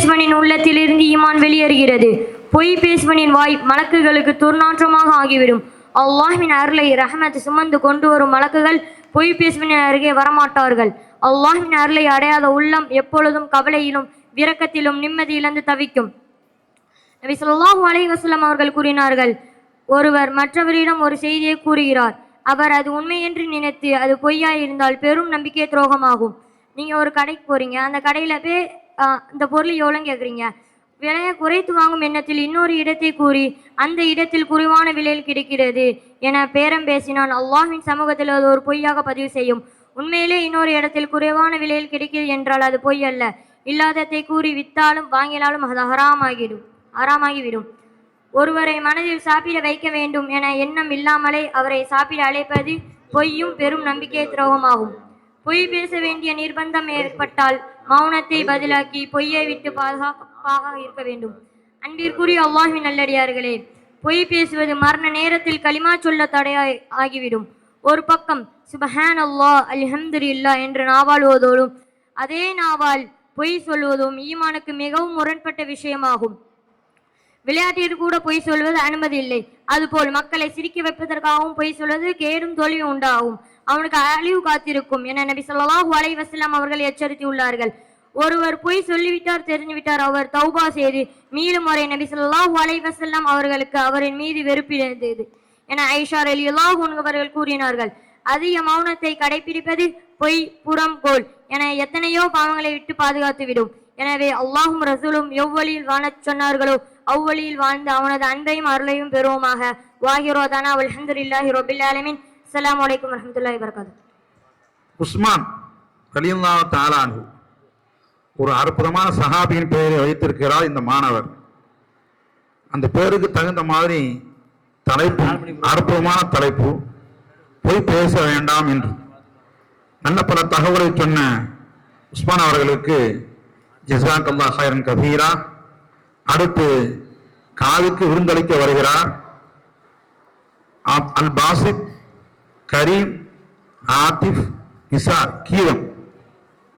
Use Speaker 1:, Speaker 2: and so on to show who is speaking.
Speaker 1: பேசுவனின் உள்ளத்திலிருந்து ஈமான் வெளியேறுகிறது. பொய் பேசுவனின் வாய் மலக்குகளுக்கு துர்நாற்றமாக ஆகிவிடும். அல்லாஹின் அருளை ரஹமத் சுமந்து கொண்டு வரும் மலக்குகள் பொய் பேசுவனின் அருகே வரமாட்டார்கள். அல்லாஹின் அருளை அடையாத உள்ளம் எப்பொழுதும் கவலையிலும் விரக்கத்திலும் நிம்மதி இழந்து தவிக்கும். நபி ஸல்லல்லாஹு அலை வசலம் அவர்கள் கூறினார்கள் ஒருவர் மற்றவரிடம் ஒரு செய்தியை கூறுகிறார். அவர் அது உண்மை என்று நினைத்து அது பொய்யாய் இருந்தால் பெரும் நம்பிக்கை துரோகமாகும். நீங்க ஒரு கடைக்கு போறீங்க. அந்த கடையில போய் இந்த பொருள் எவ்வளோன்னு கேட்குறீங்க விலையை குறைத்து வாங்கும் எண்ணத்தில் இன்னொரு இடத்தை கூறி அந்த இடத்தில் குறைவான விலையில் கிடைக்கிறது என பேரம் பேசினால் அல்லாஹின் சமூகத்தில் அது ஒரு பொய்யாக பதிவு செய்யும். உண்மையிலே இன்னொரு இடத்தில் குறைவான விலையில் கிடைக்கிறது என்றால் அது பொய் அல்ல. இல்லாததை கூறி வித்தாலும் வாங்கினாலும் அது ஹராமாகிடும் ஹராமாகிவிடும். ஒருவரை மனதில் சாப்பிட வைக்க வேண்டும் என எண்ணம் இல்லாமலே அவரை சாப்பிட அழைப்பது பொய்யும் பெரும் நம்பிக்கை துரோகமாகும். பொய் பேச வேண்டிய நிர்பந்தம் ஏற்பட்டால் மௌனத்தை பதிலாக்கி பொய்யை விட்டு பாதுகாப்பாக இருக்க வேண்டும். அன்பிற்குரிய அல்லாஹ்வின் நல்லடியார்களே பொய் பேசுவது மரண நேரத்தில் களிமா சொல்ல தடையாய் ஆகிவிடும். ஒரு பக்கம் சுபஹான் அல்லாஹ் அல்ஹம்துலில்லா என்று நாவால் அதே நாவால் பொய் சொல்வதும் ஈமானுக்கு மிகவும் முரண்பட்ட விஷயமாகும். விளையாட்டிற்கு கூட பொய் சொல்வது அனுமதி இல்லை. அதுபோல் மக்களை சிரிக்க வைப்பதற்காகவும் பொய் சொல்வது கேடும் தோல்வியும் உண்டாகும். அவனுக்கு அழிவு காத்திருக்கும். என நபி ஸல்லல்லாஹு அலைஹி அவர்கள் அவர்கள் எச்சரித்துள்ளார்கள். ஒருவர் பொய் சொல்லிவிட்டார் தெரிந்துவிட்டார். அவர் தௌபா செய்து மீளும் வரை நபி ஸல்லல்லாஹு அலைஹி அவர்களுக்கு அவரின் மீது வெறுப்பிழந்தது என ஐஷா ரலியல்லாஹு அவர்கள் கூறினார்கள். அதிக மௌனத்தை கடைபிடிப்பது பொய் புறம் கோல் என எத்தனையோ பாவங்களை விட்டு பாதுகாத்து விடும் எனவே அல்லாஹும் ரசூலும் எவ்வழியில் வாழச் சொன்னார்களோ அவ்வழியில் வாழ்ந்து அவனது அன்பையும் அருளையும் பெறுவோமாக. வாகிரோதானா அல்ஹம்துலில்லாஹி இல்லாஹிரோ ஆலமீன். அஸ்லாம் வலைக்கம் வரமத்துல்லா வரகாது
Speaker 2: உஸ்மான் கலியல்லா தாலானு ஒரு அற்புதமான சஹாபியின் பெயரை வைத்திருக்கிறார் இந்த மாணவர். அந்த பேருக்கு தகுந்த மாதிரி தலைப்பு அற்புதமான தலைப்பு போய் பேச வேண்டாம் என்று. நல்ல பல தகவலை சொன்ன உஸ்மான் அவர்களுக்கு ஜசாக் அல்லா ஹைரன் கபீரா அடுத்து காதுக்கு விருந்தளிக்க வருகிறார். அப்- அல் பாசித் கரீம் ஆத்திஃப் இசா கீரம்.